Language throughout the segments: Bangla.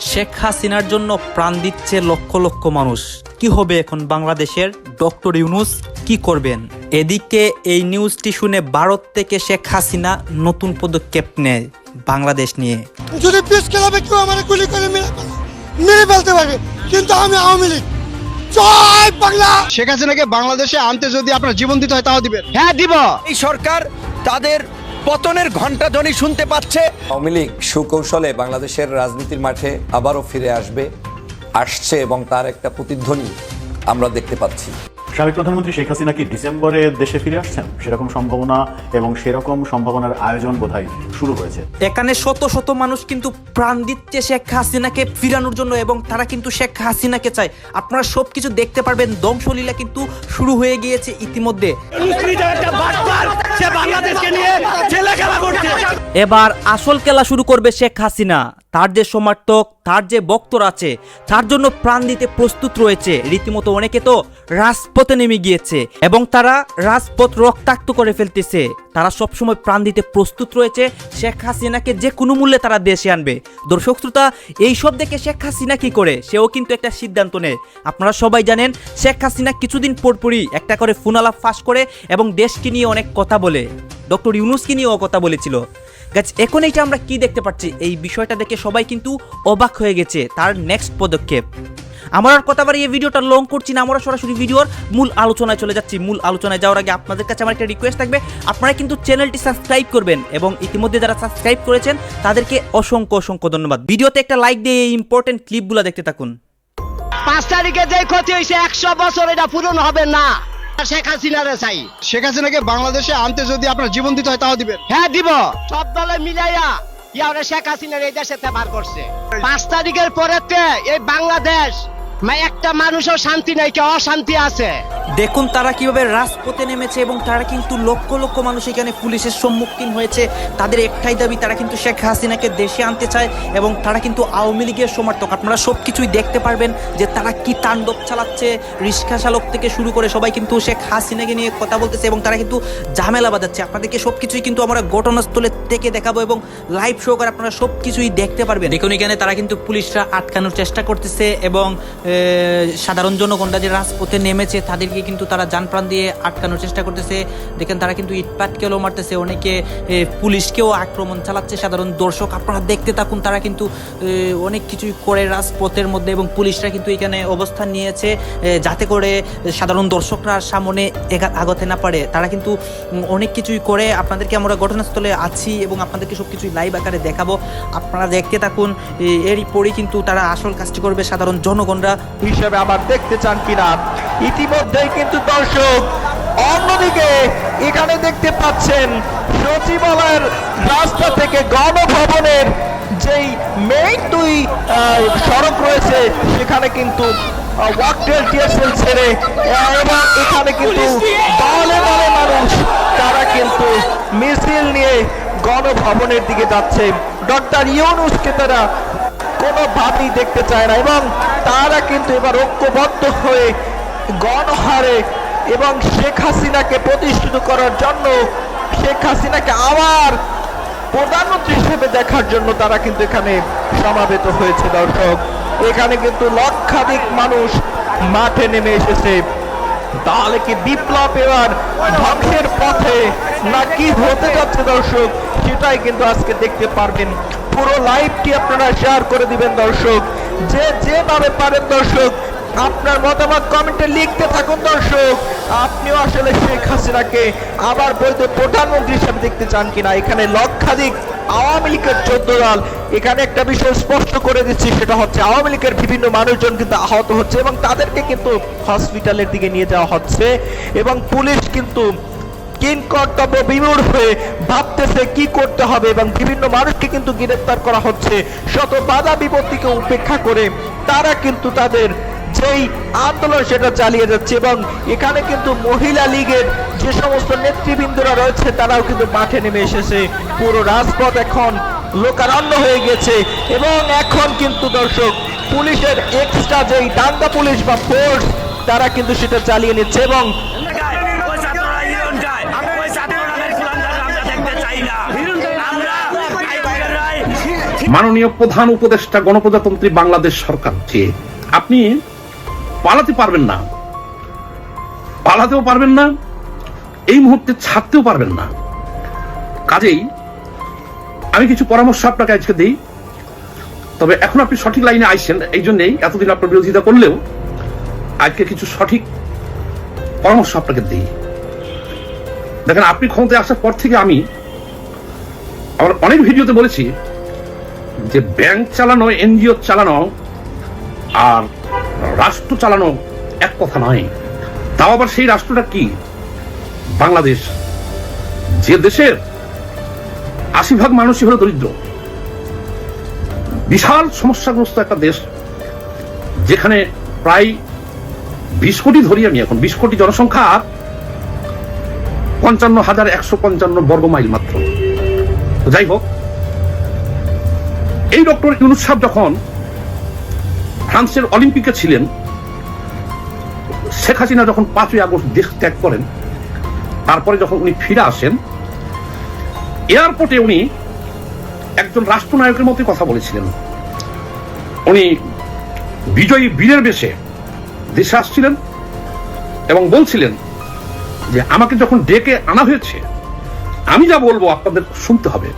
শেখ হাসিনার জন্য প্রাণ দিচ্ছে লক্ষ লক্ষ মানুষ। কি হবে এখন বাংলাদেশের? ডক্টর ইউনুস কি করবেন? এদিকে এই নিউজটি শুনে ভারত থেকে শেখ হাসিনা নতুন পদক্ষেপ নেয় বাংলাদেশ নিয়ে। যদি পিস খেলাবে কেউ আমার গুলি করে মেরে ফেলে। মেরে ফেলতে পারবে কিন্তু আমি আওয়ামী লীগ। জয় বাংলা! শেখ হাসিনাকে বাংলাদেশে আনতে যদি আপনার জীবন দিতে হয় তাও দিবেন। হ্যাঁ দিব। এই সরকার তাদের পতনের ঘণ্টা ধ্বনি শুনতে পাচ্ছে। আওয়ামী লীগ সুকৌশলে বাংলাদেশের রাজনীতির মাঠে আবারও ফিরে আসবে, আসছে এবং তার একটা প্রতিধ্বনি আমরা দেখতে পাচ্ছি। সাবেক প্রধানমন্ত্রী শেখ হাসিনা কি ডিসেম্বরে দেশে ফিরে আসছেন? সেরকম সম্ভাবনা এবং সেরকম সম্ভাবনার আয়োজন বোধহয় শুরু হয়েছে। এখানে শত শত মানুষ কিন্তু প্রাণ দিচ্ছে শেখ হাসিনাকে ফিরানোর জন্য এবং তারা কিন্তু শেখ হাসিনাকে চায়। আপনারা সবকিছু দেখতে পারবেন ধ্বংসলীলা কিন্তু শুরু হয়ে গিয়েছে ইতিমধ্যে। এবার আসল খেলা শুরু করবে শেখ হাসিনা। তার যে সমর্থক, তার যে বক্তর আছে, তার জন্য প্রাণ দিতে প্রস্তুত রয়েছে। রীতিমতো অনেকে তো রাজপথে নেমে গিয়েছে এবং তারা রাজপথ রক্তাক্ত করে ফেলতেছে। তারা সবসময় প্রাণ দিতে প্রস্তুত রয়েছে। শেখ হাসিনাকে যে কোনো মূল্যে তারা দেশে আনবে। দর্শক শ্রোতা এইসব দেখে শেখ হাসিনা কি করে? সেও কিন্তু একটা সিদ্ধান্ত নেয়। আপনারা সবাই জানেন, শেখ হাসিনা কিছুদিন পরপরই একটা করে ফুনালাপ ফাঁস করে এবং দেশকে নিয়ে অনেক কথা বলে। ডক্টর ইউনুসকে নিয়েও কথা বলেছিল। গাছ এখন এইটা আমরা কি দেখতে পাচ্ছি? এই বিষয়টা দেখে সবাই কিন্তু অবাক হয়ে গেছে, তার নেক্সট পদক্ষেপ। আমার আর কথা বাড়িয়ে ভিডিওটা লং করছি না, আমরা সরাসরি ভিডিওর মূল আলোচনায় চলে যাচ্ছি। মূল আলোচনায় যাওয়ার আগে আপনাদের কাছে আমার একটা রিকোয়েস্ট থাকবে, আপনারা কিন্তু চ্যানেলটি সাবস্ক্রাইব করবেন এবং ইতিমধ্যে যারা সাবস্ক্রাইব করেছেন, তাদেরকে অসংখ্য অসংখ্য ধন্যবাদ। ভিডিওতে একটা লাইক দিয়ে এই ইম্পর্টেন্ট ক্লিপগুলো দেখতে থাকুন। পাঁচ তারিখে যে ক্ষতি হয়েছে একশো বছর এটা পূরণ হবে না। শেখ হাসিনারে চাই। শেখ হাসিনাকে বাংলাদেশে আনতে যদি আপনার জীবন দিতে হয় তাও দিবেন। হ্যাঁ দিব। সব দলে মিলাইয়া ইয়ারে শেখ হাসিনার এই দেশে বার করছে। পাঁচ তারিখের পরেতে এই বাংলাদেশ মা একটা মানুষও শান্তি নাই কেউ অশান্তি আছে। দেখুন তারা কীভাবে রাজপথে নেমেছে এবং তারা কিন্তু লক্ষ লক্ষ মানুষ এখানে পুলিশের সম্মুখীন হয়েছে। তাদের একটাই দাবি তারা কিন্তু শেখ হাসিনাকে দেশে আনতে চায় এবং তারা কিন্তু আওয়ামী লীগের সমর্থক। আপনারা সব কিছুই দেখতে পারবেন যে তারা কি তাণ্ডব চালাচ্ছে রিক্সা চালক থেকে শুরু করে সবাই কিন্তু শেখ হাসিনাকে নিয়ে কথা বলতেছে এবং তারা কিন্তু ঝামেলা বাজাচ্ছে আপনাদেরকে সব কিছুই কিন্তু আমরা ঘটনাস্থলে থেকে দেখাবো এবং লাইভ শো করে আপনারা সব কিছুই দেখতে পারবেন। দেখুন এখানে তারা কিন্তু পুলিশরা আটকানোর চেষ্টা করতেছে এবং সাধারণ জনগণরা যে রাজপথে নেমেছে, তাদেরকে কিন্তু তারা যানপ্রাণ দিয়ে আটকানোর চেষ্টা করতেছে। দেখেন, তারা কিন্তু ইটপাটকেও মারতেছে, অনেকে পুলিশকেও আক্রমণ চালাচ্ছে। সাধারণ দর্শক, আপনারা দেখতে থাকুন, তারা কিন্তু অনেক কিছুই করে রাজপথের মধ্যে এবং পুলিশরা কিন্তু এখানে অবস্থান নিয়েছে যাতে করে সাধারণ দর্শকরা সামনে আগতে না পারে। তারা কিন্তু অনেক কিছুই করে। আপনাদেরকে আমরা ঘটনাস্থলে আছি এবং আপনাদেরকে সব কিছুই লাইভ আকারে দেখাবো। আপনারা দেখতে থাকুন এরই পরেই কিন্তু তারা আসল কাজটি করবে। সাধারণ জনগণরা হিসেবে আবার দেখতে চান কিনা। ইতিমধ্যেই কিন্তু দর্শক অন্যদিকে এখানে দেখতে পাচ্ছেন সচিবালয়ের রাস্তা থেকে গণভবনের যেই মেইন দুই সড়ক রয়েছে সেখানে কিন্তু ওয়াকটেল টিয়ারসেল ছেড়ে এবং এখানে কিন্তু দলে দলে মানুষ তারা কিন্তু মিছিল নিয়ে গণভবনের দিকে যাচ্ছে। ডক্টর ইউনুসকে তারা কোনোভাবেই দেখতে চায় না এবং তারা কিন্তু এবার ঐক্যবদ্ধ হয়ে গণহারে এবং শেখ হাসিনাকে প্রতিষ্ঠিত করার জন্য শেখ হাসিনাকে আবার প্রধানমন্ত্রী হিসেবে দেখার জন্য তারা কিন্তু এখানে সমাবেত হয়েছে, দর্শক। এখানে কিন্তু লক্ষাধিক মানুষ মাঠে নেমে এসেছে। তাহলে কি বিপ্লব এবার ধ্বংসের পথে না কি হতে যাচ্ছে, দর্শক? সেটাই কিন্তু আজকে দেখতে পারবেন। পুরো লাইভটি আপনারা শেয়ার করে দিবেন দর্শক। যে যেভাবে পারেন দর্শক, আপনার মতামত কমেন্টে লিখতে থাকুন দর্শক। আপনিও আসলে শেখ হাসিনাকে আবার বৈধ প্রধানমন্ত্রী হিসেবে দেখতে চান কিনা? এখানে লক্ষাধিক আওয়ামী লীগের চোদ্দ দল। এখানে একটা বিষয় স্পষ্ট করে দিচ্ছি, সেটা হচ্ছে আওয়ামী লীগের বিভিন্ন মানুষজন কিন্তু আহত হচ্ছে এবং তাদেরকে কিন্তু হসপিটালের দিকে নিয়ে যাওয়া হচ্ছে এবং পুলিশ কিন্তু কিন কর্তব্য বিমূঢ় হয়ে ভাবতেছে কি করতে হবে এবং বিভিন্ন মানুষকে কিন্তু গ্রেফতার করা হচ্ছে। শত বাধা বিপত্তিকে উপেক্ষা করে তারা কিন্তু তাদের যেই আন্দোলন সেটা চালিয়ে যাচ্ছে এবং এখানে কিন্তু মহিলা লীগের যে সমস্ত নেতৃবৃন্দরা রয়েছে তারাও কিন্তু মাঠে নেমে এসেছে। পুরো রাজপথ এখন লোকারণ্য হয়ে গেছে এবং এখন কিন্তু দর্শক পুলিশের এক্সট্রা যেই দাঙ্গা পুলিশ বা ফোর্স তারা কিন্তু সেটা চালিয়ে নিচ্ছে এবং মাননীয় প্রধান উপদেষ্টা গণপ্রজাতন্ত্রী বাংলাদেশ সরকার আপনি পালাতে পারবেন না। পালাতেও পারবেন না, এই মুহূর্তে ছাড়তেও পারবেন না। কাজেই আমি কিছু পরামর্শ আপনাকে আজকে দিই। তবে এখন আপনি সঠিক লাইনে আইছেন এই জন্যই এতদিন আপনার বিরোধিতা করলেও আজকে কিছু সঠিক পরামর্শ আপনাকে দিই। দেখেন, আপনি ক্ষমতায় আসার পর থেকে আমি আমার অনেক ভিডিওতে বলেছি যে ব্যাংক চালানো, এনজিও চালানো আর রাষ্ট্র চালানো এক কথা নয়। তাও আবার সেই রাষ্ট্রটা কি? বাংলাদেশ। যে দেশের আশি ভাগ মানুষই হলো দরিদ্র। বিশাল সমস্যাগ্রস্ত একটা দেশ, যেখানে প্রায় বিশ কোটি ধরি আমি এখন, বিশ কোটি জনসংখ্যা পঞ্চান্ন হাজার একশো পঞ্চান্ন বর্গ মাইল মাত্র যাই হোক এই ডক্টর ইউনুস সাহেব যখন ফ্রান্সের অলিম্পিকে ছিলেন, শেখ হাসিনা যখন পাঁচই আগস্ট দেশ ত্যাগ করেন, তারপরে যখন উনি ফিরে আসেন, এয়ারপোর্টে উনি একজন রাষ্ট্রনায়কের মতোই কথা বলেছিলেন। উনি বিজয়ী বীরের বেশে দেশে আসছিলেন এবং বলছিলেন যে, আমাকে যখন ডেকে আনা হয়েছে, আমি যা বলব আপনাদের শুনতে হবে।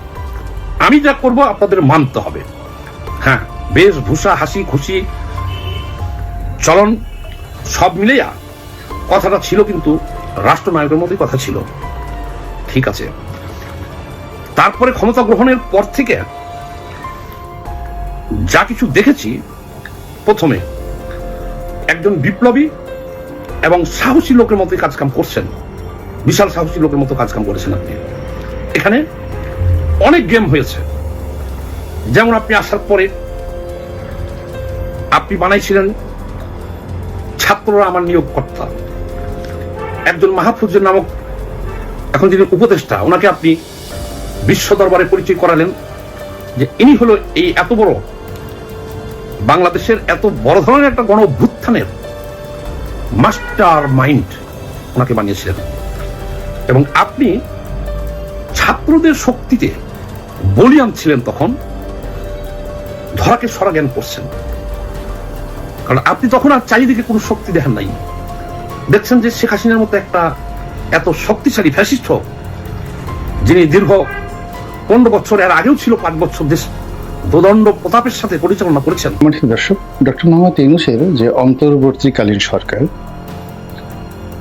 আমি যা করব আপনাদের মানতে হবে। হ্যাঁ বেশভূষা হাসি, খুশি, চলন, সব মিলেয়া কথাটা ছিল কিন্তু রাষ্ট্রনায়কের মতোই কথা ছিল। ঠিক আছে। তারপরে ক্ষমতা গ্রহণের পর থেকে যা কিছু দেখেছি, প্রথমে একজন বিপ্লবী এবং সাহসী লোকের মতোই কাজকাম করছেন। বিশাল সাহসী লোকের মতো কাজকাম করেছেন আপনি। এখানে অনেক গেম হয়েছে। যেমন আপনি আসার পরে আপনি বানাইছিলেন ছাত্ররা আমার নিয়োগকর্তা। একজন মাহফুজের নামক এখন যিনি উপদেষ্টা, ওনাকে আপনি বিশ্ব দরবারে পরিচয় করালেন যে ইনি হলো এই এত বড় বাংলাদেশের এত বড় ধরনের একটা গণ অভ্যুত্থানের মাস্টার মাইন্ড ওনাকে বানিয়েছিলেন। এবং আপনি ছাত্রদের শক্তিতে বলিয়ান ছিলেন তখন, ধরাকে সরা জ্ঞান করছেন। কারণ আপনি তখন আর চারিদিকে কোনো শক্তি দেখেন নাই। দেখছেন যে শেখ হাসিনার মতো একটা এত শক্তিশালী ফ্যাসিস্ট যিনি দীর্ঘ পনেরো বছর, এর আগেও ছিল পাঁচ বছর দেশ দোদণ্ড প্রতাপের সাথে পরিচালনা করেছেন। দর্শক, ডক্টর মোহাম্মদ ইউনুসের যে অন্তর্বর্তীকালীন সরকার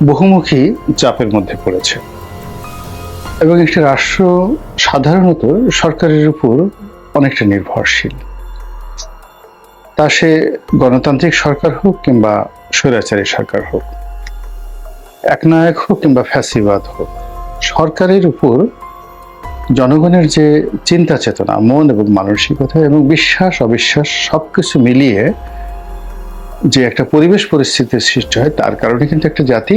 বহুমুখী চাপের মধ্যে পড়েছে। এবং একটি রাষ্ট্র সাধারণত সরকারের উপর অনেকটা নির্ভরশীল। তা সে গণতান্ত্রিক সরকার হোক কিংবা স্বৈরাচারী সরকার হোক, একনায়ক হোক কিংবা ফ্যাসিবাদ হোক, সরকারের উপর জনগণের যে চিন্তা চেতনা, মন এবং মানসিকতা এবং বিশ্বাস, অবিশ্বাস সবকিছু মিলিয়ে যে একটা পরিবেশ পরিস্থিতির সৃষ্টি হয়, তার কারণে কিন্তু একটা জাতি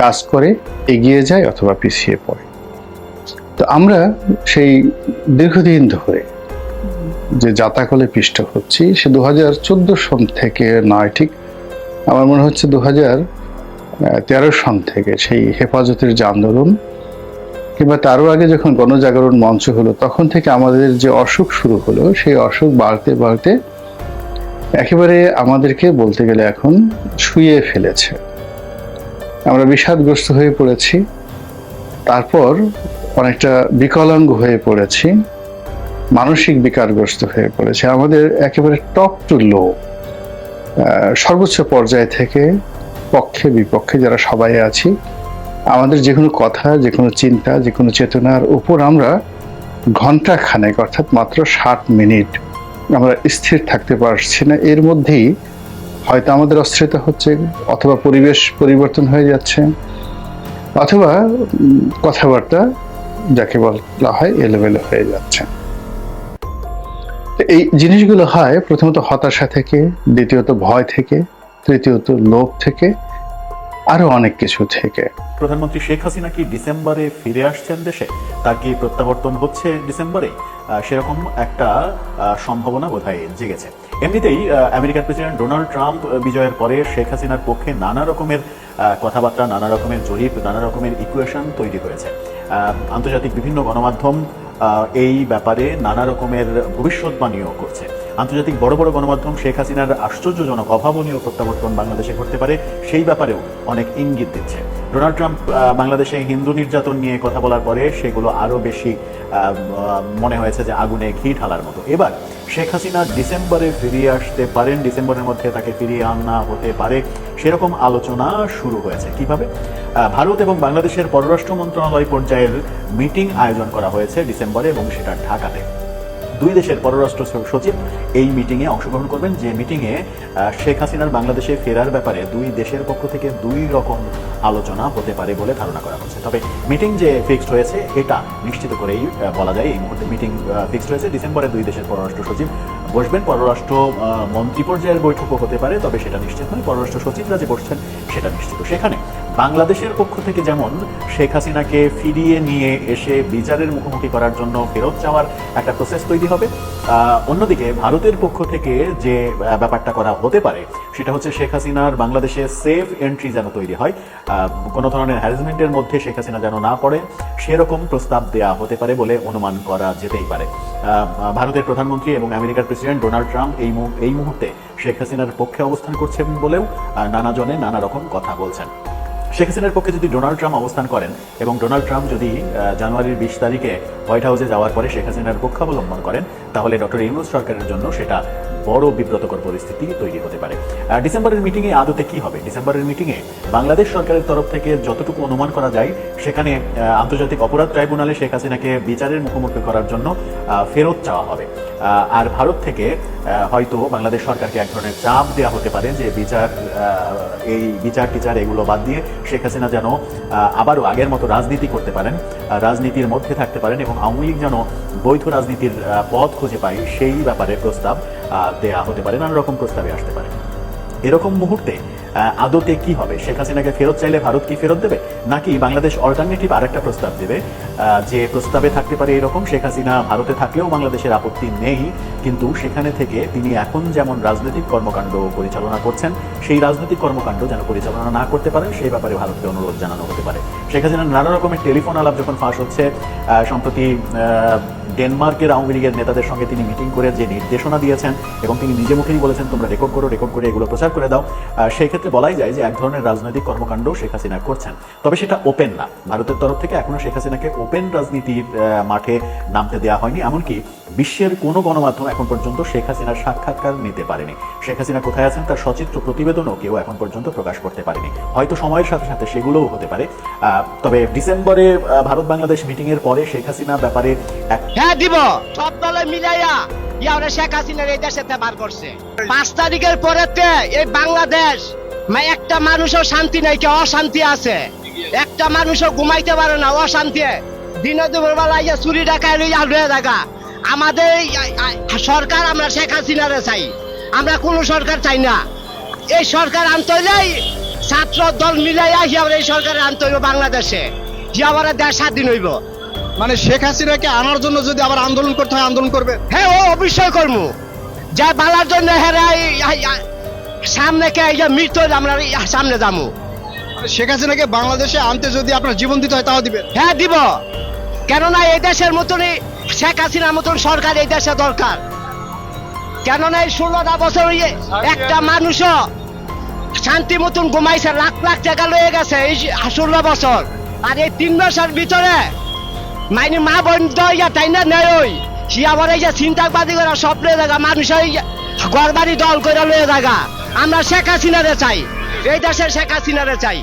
কাজ করে, এগিয়ে যায় অথবা পিছিয়ে পড়ে। তো আমরা সেই দীর্ঘদিন ধরে যে জাতাকলে পিষ্ট হচ্ছি, সে দু হাজার চোদ্দ সন থেকে নয়, ঠিক? আমার মনে হচ্ছে দু হাজার তেরো সন থেকে সেই হেফাজতের যে আন্দোলন, কিংবা তারও আগে যখন গণজাগরণ মঞ্চ হলো, তখন থেকে আমাদের যে অসুখ শুরু হলো, সেই অসুখ বাড়তে বাড়তে একেবারে আমাদেরকে বলতে গেলে এখন শুয়ে ফেলেছে। আমরা বিষাদগ্রস্ত হয়ে পড়েছি। তারপর অনেকটা বিকলাঙ্গ হয়ে পড়েছি, মানসিক বিকারগ্রস্ত হয়ে পড়েছে। আমাদের একেবারে টপ টু লো সর্বোচ্চ পর্যায় থেকে পক্ষে বিপক্ষে যারা সবাই আছি, আমাদের যে কোনো কথা, যে কোনো চিন্তা, যে কোনো চেতনার উপর আমরা ঘণ্টা খানেক অর্থাৎ মাত্র ষাট মিনিট আমরা স্থির থাকতে পারছি না। এর মধ্যেই হয়তো আমাদের অস্থিরতা হচ্ছে অথবা পরিবেশ পরিবর্তন হয়ে যাচ্ছে, অথবা কথাবার্তা যাকে বলা হয় এলোমেলো হয়ে যাচ্ছে। এই জিনিসগুলো হয় প্রথমত হতাশা থেকে দ্বিতীয়ত ভয় থেকে তৃতীয়ত লোভ থেকে আরও অনেক কিছু থেকে। প্রধানমন্ত্রী শেখ হাসিনা কি ডিসেম্বরে ফিরে আসছেন দেশে? তার কি প্রত্যাবর্তন হচ্ছে ডিসেম্বরে? সেরকম একটা সম্ভাবনা বোধহয় জেগেছে। এমনিতেই আমেরিকার প্রেসিডেন্ট ডোনাল্ড ট্রাম্প বিজয়ের পরে শেখ হাসিনার পক্ষে নানা রকমের কথাবার্তা নানা রকমের জরিপ নানা রকমের ইকুয়েশন তৈরি আহ, আন্তর্জাতিক বিভিন্ন গণমাধ্যম এই ব্যাপারে নানা রকমের ভবিষ্যৎবাণীও করছে। আন্তর্জাতিক বড় বড় গণমাধ্যম শেখ হাসিনার আশ্চর্যজনক অভাবনীয় প্রত্যাবর্তন বাংলাদেশে ঘটতে পারে, সেই ব্যাপারেও অনেক ইঙ্গিত দিচ্ছে। ডোনাল্ড ট্রাম্প বাংলাদেশে হিন্দু নির্যাতন নিয়ে কথা বলার পরে সেগুলো আরও বেশি মনে হয়েছে যে আগুনে ঘি ঢালার মতো। এবার শেখ হাসিনা ডিসেম্বরে ফিরিয়ে আসতে পারেন, ডিসেম্বরের মধ্যে তাকে ফিরিয়ে আনা হতে পারে, সেরকম আলোচনা শুরু হয়েছে। কীভাবে? ভারত এবং বাংলাদেশের পররাষ্ট্র মন্ত্রণালয় পর্যায়ের মিটিং আয়োজন করা হয়েছে ডিসেম্বরে এবং সেটা ঢাকাতে। দুই দেশের পররাষ্ট্র সচিব এই মিটিংয়ে অংশগ্রহণ করবেন। যে মিটিংয়ে শেখ হাসিনার বাংলাদেশে ফেরার ব্যাপারে দুই দেশের পক্ষ থেকে দুই রকম আলোচনা হতে পারে বলে ধারণা করা হচ্ছে। তবে মিটিং যে ফিক্সড হয়েছে, এটা নিশ্চিত করেই বলা যায় এই মুহূর্তে মিটিং ফিক্সড হয়েছে। ডিসেম্বরে দুই দেশের পররাষ্ট্র সচিব বসবেন। পররাষ্ট্র মন্ত্রী পর্যায়ের বৈঠকও হতে পারে, তবে সেটা নিশ্চিত নয়। পররাষ্ট্র সচিবরা যে বসছেন, সেটা নিশ্চিত। সেখানে বাংলাদেশের পক্ষ থেকে যেমন শেখ হাসিনাকে ফিরিয়ে নিয়ে এসে বিচারের মুখোমুখি করার জন্য ফেরত যাওয়ার একটা প্রসেস তৈরি হবে অন্যদিকে ভারতের পক্ষ থেকে যে ব্যাপারটা করা হতে পারে সেটা হচ্ছে শেখ হাসিনার বাংলাদেশে সেফ এন্ট্রি যেন তৈরি হয় কোনো ধরনের হ্যারাসমেন্টের মধ্যে শেখ হাসিনা যেন না পড়ে সেরকম প্রস্তাব দেয়া হতে পারে বলে অনুমান করা যেতেই পারে। ভারতের প্রধানমন্ত্রী এবং আমেরিকার প্রেসিডেন্ট ডোনাল্ড ট্রাম্প এই এই মুহূর্তে শেখ হাসিনার পক্ষে অবস্থান করছেন বলেও আহ, নানা জনে নানা রকম কথা বলছেন। শেখ হাসিনার পক্ষে যদি ডোনাল্ড ট্রাম্প অবস্থান করেন এবং ডোনাল্ড ট্রাম্প যদি জানুয়ারির বিশ তারিখে হোয়াইট হাউসে যাওয়ার পরে শেখ হাসিনার পক্ষ অবলম্বন করেন, তাহলে ডক্টর ইউনুস সরকারের জন্য সেটা বড় বিব্রতকর পরিস্থিতি তৈরি হতে পারে। ডিসেম্বরের মিটিংয়ে আদতে কি হবে? ডিসেম্বরের মিটিংয়ে বাংলাদেশ সরকারের তরফ থেকে যতটুকু অনুমান করা যায়, সেখানে আন্তর্জাতিক অপরাধ ট্রাইব্যুনালে শেখ হাসিনাকে বিচারের মুখোমুখি করার জন্য ফেরত চাওয়া হবে। আর ভারত থেকে হয়তো বাংলাদেশ সরকারকে এক ধরনের চাপ দেওয়া হতে পারে যে বিচার এই বিচার টিচার এগুলো বাদ দিয়ে শেখ হাসিনা যেন আবারও আগের মতো রাজনীতি করতে পারেন রাজনীতির মধ্যে থাকতে পারেন এবং আওয়ামী লীগ যেন বৈধ রাজনীতির পথ খুঁজে পায়, সেই ব্যাপারে প্রস্তাব দেয়া হতে পারে, নানা রকম প্রস্তাবে আসতে পারে। এরকম মুহূর্তে আদতে কি হবে? শেখ হাসিনাকে ফেরত চাইলে ভারত কি ফেরত দেবে? নাকি বাংলাদেশ অল্টারনেটিভ আরেকটা প্রস্তাব দেবে? যে প্রস্তাবে থাকতে পারে এরকম, শেখ হাসিনা ভারতে থাকলেও বাংলাদেশের আপত্তি নেই, কিন্তু সেখানে থেকে তিনি এখন যেমন রাজনৈতিক কর্মকাণ্ড পরিচালনা করছেন, সেই রাজনৈতিক কর্মকাণ্ড যেন পরিচালনা না করতে পারেন, সেই ব্যাপারে ভারতকে অনুরোধ জানানো হতে পারে। শেখ হাসিনার নানা রকমের টেলিফোন আলাপ যখন ফাঁস হচ্ছে সম্প্রতি ডেনমার্কের আওয়ামী লীগের নেতাদের সঙ্গে তিনি মিটিং করে যে নির্দেশনা দিয়েছেন এবং তিনি নিজে মুখেই বলেছেন, তোমরা রেকর্ড করো রেকর্ড করে এগুলো প্রচার করে দাও। সেই ক্ষেত্রে বলাই যায় যে এক ধরনের রাজনৈতিক কর্মকাণ্ড শেখ হাসিনা করছেন। তবে সেটা ওপেন না। ভারতের তরফ থেকে এখনও শেখ হাসিনাকে ওপেন রাজনীতির মাঠে নামতে দেওয়া হয়নি। এমনকি বিশ্বের কোনো গণমাধ্যম এখন পর্যন্ত শেখ হাসিনার সাক্ষাৎকার নিতে পারেনি। শেখ হাসিনা কোথায় আছেন তার সচিত্র প্রতিবেদনও কেউ এখন পর্যন্ত প্রকাশ করতে পারেনি। হয়তো সময়ের সাথে সাথে সেগুলোও হতে পারে। তবে ডিসেম্বরে ভারত বাংলাদেশ মিটিং এর পরে শেখ হাসিনা ব্যাপারে হ্যাঁ দিব। সব দলে মিলাইয়া ইয়ারে শেখ হাসিনার এই বার করছে। পাঁচ তারিখের পরেতে এই বাংলাদেশ একটা মানুষও শান্তি নাই কে অশান্তি আছে। একটা মানুষও ঘুমাইতে পারে না, অশান্তি। দিনে দুপুর বেলা চুরি ডাকায় লইয়া থাকা। আমাদের সরকার আমরা শেখ হাসিনারে চাই। আমরা কোনো সরকার চাই না। এই সরকার আনতে হইলেই ছাত্র দল মিলাইয়া হিয়ার এই সরকার আনতে হইব বাংলাদেশে। হিয়াবার দেশ স্বাধীন হইব। মানে শেখ হাসিনাকে আনার জন্য যদি আবার আন্দোলন করতে হয় আন্দোলন করবে? হ্যাঁ ও অবশ্যই করব। যা বালার জন্য হেরা এই- এই- এই- সামনে কে এই যে মৃত্যু আমরা সামনে যাব। মানে শেখ হাসিনাকে বাংলাদেশে আনতে যদি আপনার জীবন দিতে হয় তাও দিবেন? হ্যাঁ দিব। কেননা এই দেশের মতনই শেখ হাসিনার মতন সরকার এই দেশে দরকার। কেননা এই ষোলোটা বছর একটা মানুষও শান্তি মতন ঘুমাইছে লাখ লাখ টাকা লয়ে গেছে এই ষোলো বছর। আর এই তিন মাসের ভিতরে মাইনি মা বোন তো ইয়া তাই না নেই ওই। সে আবার এই যে চিন্তাবাদী করে স্বপ্নে জায়গা মানুষ ওই ঘর বাড়ি দল করে লয়ে জায়গা আমরা শেখ হাসিনারে চাই এই দেশের শেখ হাসিনারে চাই।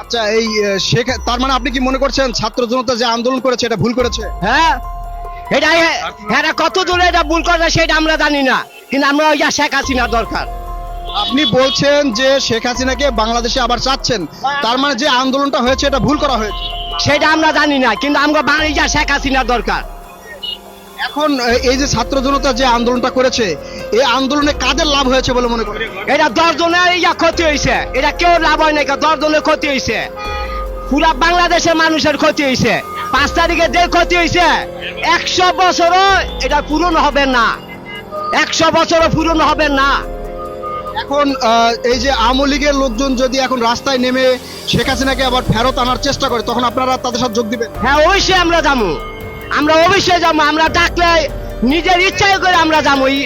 আচ্ছা এই শেখ তার মানে আপনি কি মনে করছেন ছাত্র জনতা যে আন্দোলন করেছে এটা ভুল করেছে? হ্যাঁ। এটা হ্যাঁ কত দূরে এটা ভুল করে সেটা আমরা জানি না। কিন্তু আমরা ওই শেখ হাসিনা দরকার। আপনি বলছেন যে শেখ হাসিনাকে বাংলাদেশে আবার চাচ্ছেন। তার মানে যে আন্দোলনটা হয়েছে এটা ভুল করা হয়েছে। সেটা আমরা জানি না কিন্তু আমরা বাঙালি যা শেখ হাসিনা দরকার। এখন এই যে ছাত্র জনতা যে আন্দোলনটা করেছে এই আন্দোলনে কাদের লাভ হয়েছে বলে মনে করেন? এটা দশ জনের ইয়া ক্ষতি হয়েছে। এটা কেউ লাভ হয় নাই দশ জনের ক্ষতি হয়েছে। পুরা বাংলাদেশের মানুষের ক্ষতি হয়েছে। পাঁচ তারিখে যে ক্ষতি হয়েছে একশো বছরও এটা পূরণ হবে না। একশো বছরও পূরণ হবে না। এখন এই যে আওয়ামী লীগের লোকজন যদি এখন রাস্তায় নেমে শেখ হাসিনাকে আবার ফেরত আনার চেষ্টা করে তখন আপনারা তাদের সাথে যোগ দিবেন? হ্যাঁ অবশ্যই আমরা যাব আমরা অবশ্যই যাব আমরা ডাকলে নিজের ইচ্ছায় করে আমরা যাব এই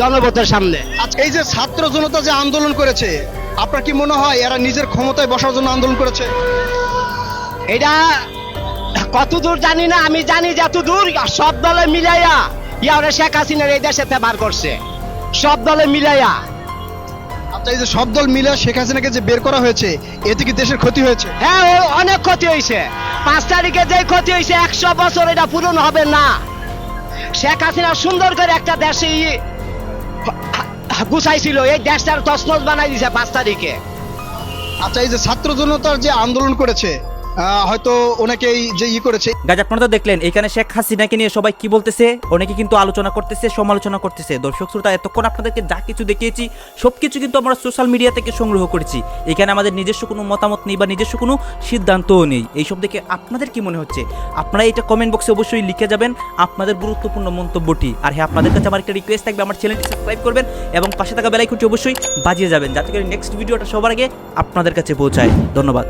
জনপথের সামনে। আচ্ছা এই যে ছাত্র জনতা যে আন্দোলন করেছে আপনার কি মনে হয় এরা নিজের ক্ষমতায় বসার জন্য আন্দোলন করেছে? এটা কত দূর জানি না আমি জানি যত দূর সব দলে মিলাইয়া ইয়ারে শেখ হাসিনার এই দেশে বার করছে। সব দলে মিলাইয়া। আচ্ছা এই যে সব দল মিলে শেখ হাসিনাকে যে বের করা হয়েছে এতে কি দেশের ক্ষতি হয়েছে? হ্যাঁ ও অনেক ক্ষতি হয়েছে। পাঁচ তারিখে যে ক্ষতি হয়েছে একশো বছর এটা পূরণ হবে না। শেখ হাসিনা সুন্দর করে একটা দেশে গুছাইছিল এই দেশটার তসমস বানাই দিছে পাঁচ তারিখে। আচ্ছা এই যে ছাত্র জনতার যে আন্দোলন করেছে হয়তো অনেকেই যে ই করেছে। গাজ আপনারা তো দেখলেন, এখানে শেখ হাসিনাকে নিয়ে সবাই কি বলতেছে, অনেকে কিন্তু আলোচনা করতেছে, সমালোচনা করতেছে। দর্শক শ্রোতা, এতক্ষণ আপনাদেরকে যা কিছু দেখিয়েছি সব কিছু কিন্তু আমরা সোশ্যাল মিডিয়া থেকে সংগ্রহ করেছি। এখানে আমাদের নিজস্ব কোনো মতামত নেই বা নিজস্ব কোনো সিদ্ধান্তও নেই। এইসব দেখে আপনাদের কি মনে হচ্ছে? আপনারা এটা কমেন্ট বক্সে অবশ্যই লিখে যাবেন আপনাদের গুরুত্বপূর্ণ মন্তব্যটি। আর হ্যাঁ আপনাদের কাছে আমার একটা রিকোয়েস্ট থাকবে, আমার চ্যানেলটি সাবস্ক্রাইব করবেন এবং পাশে থাকা বেলাইকনটি অবশ্যই বাজিয়ে যাবেন, যাতে করে নেক্সট ভিডিওটা সবার আগে আপনাদের কাছে পৌঁছায়। ধন্যবাদ।